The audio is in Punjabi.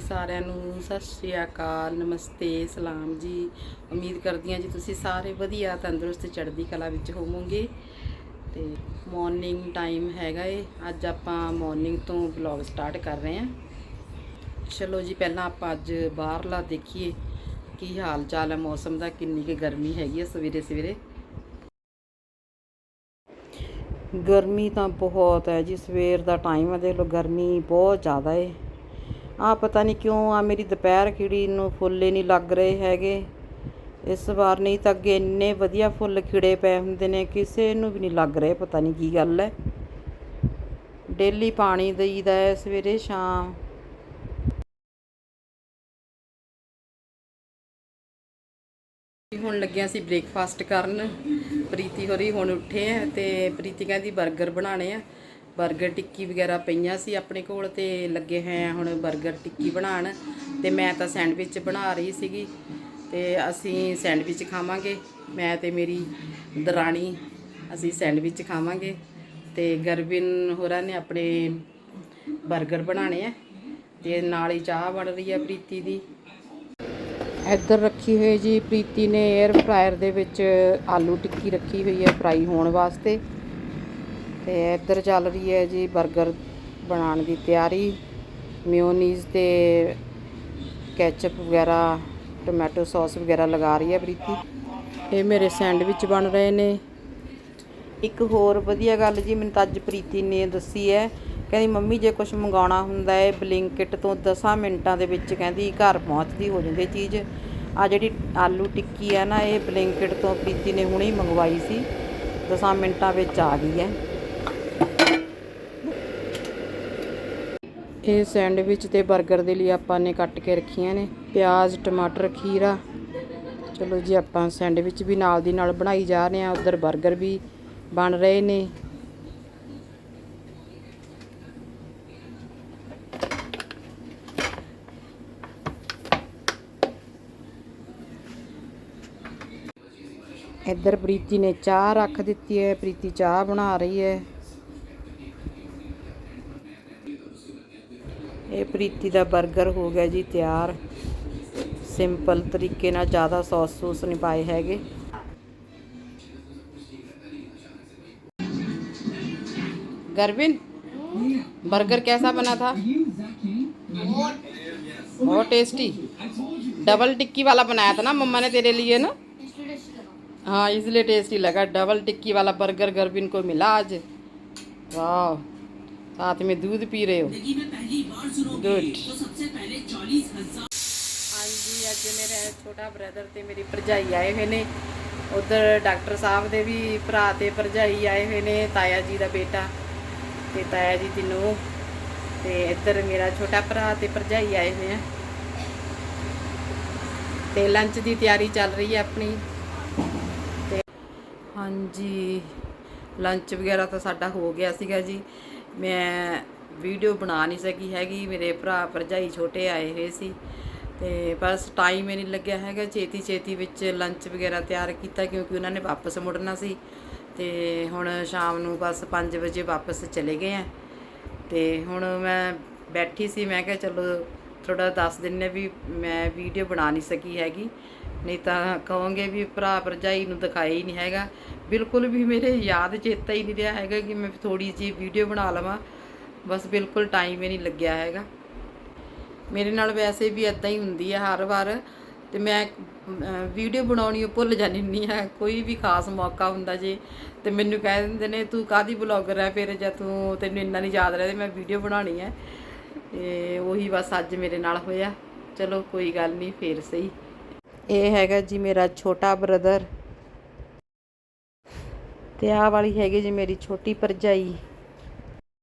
ਸਾਰਿਆਂ ਨੂੰ ਸਤਿ ਸ਼੍ਰੀ ਅਕਾਲ, ਨਮਸਤੇ, ਸਲਾਮ ਜੀ। ਉਮੀਦ ਕਰਦੀ ਹਾਂ ਜੀ ਤੁਸੀਂ ਸਾਰੇ ਵਧੀਆ, ਤੰਦਰੁਸਤ, ਚੜ੍ਹਦੀ ਕਲਾ ਵਿੱਚ ਹੋਵੋਗੇ। ਤੇ ਮਾਰਨਿੰਗ ਟਾਈਮ ਹੈਗਾ ਏ। ਅੱਜ ਆਪਾਂ ਮਾਰਨਿੰਗ ਤੋਂ ਵਲੌਗ ਸਟਾਰਟ ਕਰ ਰਹੇ ਹਾਂ। ਚਲੋ ਜੀ, ਪਹਿਲਾਂ ਆਪਾਂ ਅੱਜ ਬਾਹਰਲਾ ਦੇਖੀਏ ਕੀ ਹਾਲ ਚਾਲ ਹੈ ਮੌਸਮ ਦਾ, ਕਿੰਨੀ ਕੁ ਗਰਮੀ ਹੈਗੀ ਹੈ ਸਵੇਰੇ ਸਵੇਰੇ ਗਰਮੀ ਤਾਂ ਬਹੁਤ ਹੈ ਜੀ, ਸਵੇਰ ਦਾ ਟਾਈਮ ਹੈ, ਦੇਖ ਲਓ, ਗਰਮੀ ਬਹੁਤ ਜ਼ਿਆਦਾ ਹੈ ਆ ਪਤਾ ਨਹੀਂ ਕਿਉਂ ਆ ਮੇਰੀ ਦੁਪਹਿਰ ਖਿੜੀ ਨੂੰ ਫੁੱਲ ਨਹੀਂ ਲੱਗ ਰਹੇ ਹੈਗੇ। ਇਸ ਵਾਰ ਨਹੀਂ ਤਾਂ ਅੱਗੇ ਇੰਨੇ ਵਧੀਆ ਫੁੱਲ ਖਿੜੇ ਪਏ ਹੁੰਦੇ ਨੇ, ਕਿਸੇ ਨੂੰ ਵੀ ਨਹੀਂ ਲੱਗ ਰਹੇ, ਪਤਾ ਨਹੀਂ ਕੀ ਗੱਲ ਹੈ ਡੇਲੀ ਪਾਣੀ ਦੇਈਦਾ ਹੈ ਸਵੇਰੇ ਸ਼ਾਮ। ਹੁਣ ਲੱਗਿਆ ਸੀ ਬ੍ਰੇਕਫਾਸਟ ਕਰਨ। ਪ੍ਰੀਤੀ ਹੋਰੀ ਹੁਣ ਉੱਠੇ ਆ ਤੇ ਪ੍ਰੀਤੀ ਕਹਿੰਦੀ 버ਗਰ ਬਣਾਣੇ ਆ ਬਰਗਰ ਟਿੱਕੀ ਵਗੈਰਾ ਪਈਆਂ ਸੀ ਆਪਣੇ ਕੋਲ ਤੇ ਲੱਗੇ ਹੈ ਹੁਣ ਬਰਗਰ ਟਿੱਕੀ ਬਣਾਉਣ ਤੇ ਮੈਂ ਤਾਂ ਸੈਂਡਵਿਚ ਬਣਾ ਰਹੀ ਸੀਗੀ ਤੇ ਅਸੀਂ ਸੈਂਡਵਿਚ ਖਾਵਾਂਗੇ, ਮੈਂ ਤੇ ਮੇਰੀ ਦਰਾਣੀ ਅਸੀਂ ਸੈਂਡਵਿਚ ਖਾਵਾਂਗੇ ਤੇ ਗਰਵਿਨ ਹੋਰਾਂ ਨੇ ਆਪਣੇ ਬਰਗਰ ਬਣਾਣੇ ਆ ਤੇ ਨਾਲ ਹੀ ਚਾਹ ਬਣ ਰਹੀ ਹੈ ਪ੍ਰੀਤੀ ਦੀ। ਇੱਧਰ ਰੱਖੀ ਹੋਈ ਜੀ ਪ੍ਰੀਤੀ ਨੇ 에ਅਰ ਫਰਾਇਰ ਦੇ ਵਿੱਚ ਆਲੂ ਟਿੱਕੀ ਰੱਖੀ ਹੋਈ ਹੈ ਫਰਾਈ ਹੋਣ ਵਾਸਤੇ। ਤੇ ਇੱਧਰ ਚੱਲ ਰਹੀ ਹੈ ਜੀ 버ਗਰ ਬਣਾਉਣ ਦੀ ਤਿਆਰੀ। ਮਿਓਨੀਜ਼ ਤੇ ਕੈਚਅਪ ਵਗੈਰਾ, ਟੋਮੈਟੋ ਸੌਸ ਵਗੈਰਾ ਲਗਾ ਰਹੀ ਹੈ ਪ੍ਰੀਤੀ। ਇਹ ਮੇਰੇ ਸੈਂਡਵਿਚ ਬਣ ਰਹੇ ਨੇ। ਇੱਕ ਹੋਰ ਵਧੀਆ ਗੱਲ ਜੀ, ਮੈਨੂੰ ਤਾਂ ਅੱਜ ਪ੍ਰੀਤੀ ਨੇ ਦੱਸੀ ਹੈ। ਕਹਿੰਦੀ, ਮੰਮੀ, ਜੇ ਕੁਝ ਮੰਗਾਉਣਾ ਹੁੰਦਾ ਹੈ, ਬਲਿੰਕਿਟ ਤੋਂ 10 ਮਿੰਟਾਂ ਦੇ ਵਿੱਚ ਕਹਿੰਦੀ ਘਰ ਪਹੁੰਚਦੀ ਹੋ ਜਾਂਦੀ ਚੀਜ਼। ਆ ਜਿਹੜੀ ਆਲੂ ਟਿੱਕੀ ਹੈ ਨਾ, ਇਹ ਬਲਿੰਕਿਟ ਤੋਂ ਪ੍ਰੀਤੀ ਨੇ ਹੁਣੇ ਹੀ ਮੰਗਵਾਈ ਸੀ। 10 ਮਿੰਟਾਂ ਵਿੱਚ ਆ ਗਈ ਹੈ। ਇਹ ਸੈਂਡਵਿਚ ਤੇ 버ਗਰ ਦੇ ਲਈ ਆਪਾਂ ਨੇ ਕੱਟ ਕੇ ਰੱਖੀਆਂ ਨੇ, ਪਿਆਜ਼, ਟਮਾਟਰ, ਖੀਰਾ। ਚਲੋ ਜੀ, ਆਪਾਂ ਸੈਂਡਵਿਚ ਵੀ ਨਾਲ ਦੀ ਨਾਲ ਬਣਾਈ ਜਾ ਰਹੇ ਆ ਉਧਰ 버ਗਰ ਵੀ ਬਣ ਰਹੇ ਨੇ। ਇੱਧਰ ਪ੍ਰੀਤੀ ਨੇ ਚਾਹ ਰੱਖ ਦਿੱਤੀ ਹੈ, ਪ੍ਰੀਤੀ ਚਾਹ ਬਣਾ ਰਹੀ ਹੈ। ये प्रीति का बर्गर हो गया जी तैयार सिंपल तरीके ना ज़्यादा सॉस सूस नहीं पाए है गर्विन बर्गर कैसा बना था बहुत टेस्टी डबल टिक्की वाला बनाया था ना मम्मा ने तेरे लिए ना हाँ इसलिए टेस्टी लगा डबल टिक्की वाला बर्गर गर्विन को मिला आज वाह साथ में दूध पी रहे हो गुड ਹਾਂਜੀ ਅੱਜ ਮੇਰੇ ਛੋਟਾ ਬ੍ਰਦਰ ਤੇ ਮੇਰੀ ਭਰਜਾਈ ਆਏ ਹੋਏ ਨੇ ਉਧਰ ਡਾਕਟਰ ਸਾਹਿਬ ਦੇ ਵੀ ਭਰਾ ਤੇ ਭਰਜਾਈ ਆਏ ਹੋਏ ਨੇ ਤਾਇਆ ਜੀ ਦਾ ਬੇਟਾ ਤੇ ਤਾਇਆ ਜੀ ਦੀ ਨੂੰਹ ਤੇ ਇੱਧਰ ਮੇਰਾ ਛੋਟਾ ਭਰਾ ਤੇ ਭਰਜਾਈ ਆਏ ਹੋਏ ਆ ਤੇ ਲੰਚ ਦੀ ਤਿਆਰੀ ਚੱਲ ਰਹੀ ਹੈ ਆਪਣੀ ਤੇ ਹਾਂਜੀ ਲੰਚ ਵਗੈਰਾ ਤਾਂ ਸਾਡਾ ਹੋ ਗਿਆ ਸੀਗਾ ਜੀ ਮੈਂ ਵੀਡੀਓ ਬਣਾ ਨਹੀਂ ਸਕੀ ਹੈਗੀ, ਮੇਰੇ ਭਰਾ ਭਰਜਾਈ ਛੋਟੇ ਆਏ ਹੋਏ ਸੀ ਤੇ ਬਸ ਟਾਈਮ ਹੀ ਨਹੀਂ ਲੱਗਿਆ ਹੈਗਾ, ਛੇਤੀ ਛੇਤੀ ਵਿੱਚ ਲੰਚ ਵਗੈਰਾ ਤਿਆਰ ਕੀਤਾ ਕਿਉਂਕਿ ਉਹਨਾਂ ਨੇ ਵਾਪਸ ਮੁੜਨਾ ਸੀ ਤੇ ਹੁਣ ਸ਼ਾਮ ਨੂੰ ਬਸ 5 ਵਜੇ ਵਾਪਸ ਚਲੇ ਗਏ ਆ। ਤੇ ਹੁਣ ਮੈਂ ਬੈਠੀ ਸੀ, ਮੈਂ ਕਿਹਾ ਚਲੋ ਥੋੜਾ ਦੱਸ ਦਿੰਨੇ ਵੀ ਮੈਂ ਵੀਡੀਓ ਬਣਾ ਨਹੀਂ ਸਕੀ ਹੈਗੀ, ਨਹੀਂ ਤਾਂ ਕਹੋਗੇ ਵੀ ਭਰਾ ਭਰਜਾਈ ਨੂੰ ਦਿਖਾਇਆ ਹੀ ਨਹੀਂ ਹੈਗਾ। ਬਿਲਕੁਲ ਵੀ ਮੇਰੇ ਯਾਦ ਚੇਤਾ ਹੀ ਨਹੀਂ ਰਿਹਾ ਹੈਗਾ ਕਿ ਮੈਂ ਥੋੜੀ ਜਿਹੀ ਵੀਡੀਓ ਬਣਾ ਲਵਾਂ। ਬਸ ਬਿਲਕੁਲ ਟਾਈਮ ਹੀ ਨਹੀਂ ਲੱਗਿਆ ਹੈਗਾ। ਮੇਰੇ ਨਾਲ ਵੈਸੇ ਵੀ ਇਦਾਂ ਹੀ ਹੁੰਦੀ ਹੈ ਹਰ ਵਾਰ। ਤੇ ਮੈਂ ਵੀਡੀਓ ਬਣਾਉਣੀ ਉਹ ਭੁੱਲ ਜਾਂਦੀ ਹੁੰਦੀ ਹਾਂ ਕੋਈ ਵੀ ਖਾਸ ਮੌਕਾ ਹੁੰਦਾ ਜੇ ਤੇ ਮੈਨੂੰ ਕਹਿ ਦਿੰਦੇ ਨੇ, ਤੂੰ ਕਾਦੀ ਬਲੌਗਰ ਹੈ ਫਿਰ ਜੇ ਤੂੰ ਤੈਨੂੰ ਇੰਨਾ ਨਹੀਂ ਯਾਦ ਰਿਹਾ ਤੇ ਮੈਂ ਵੀਡੀਓ ਬਣਾਉਣੀ ਹੈ ਤੇ ਉਹੀ ਬਸ ਅੱਜ ਮੇਰੇ ਨਾਲ ਹੋਇਆ। ਚਲੋ ਕੋਈ ਗੱਲ ਨਹੀਂ ਫੇਰ ਸਹੀ। ਇਹ ਹੈਗਾ ਜੀ ਮੇਰਾ ਛੋਟਾ ਬ੍ਰਦਰ ਤੇ ਆਹ ਵਾਲੀ ਹੈਗੀ ਜੀ ਮੇਰੀ ਛੋਟੀ ਭਰਜਾਈ।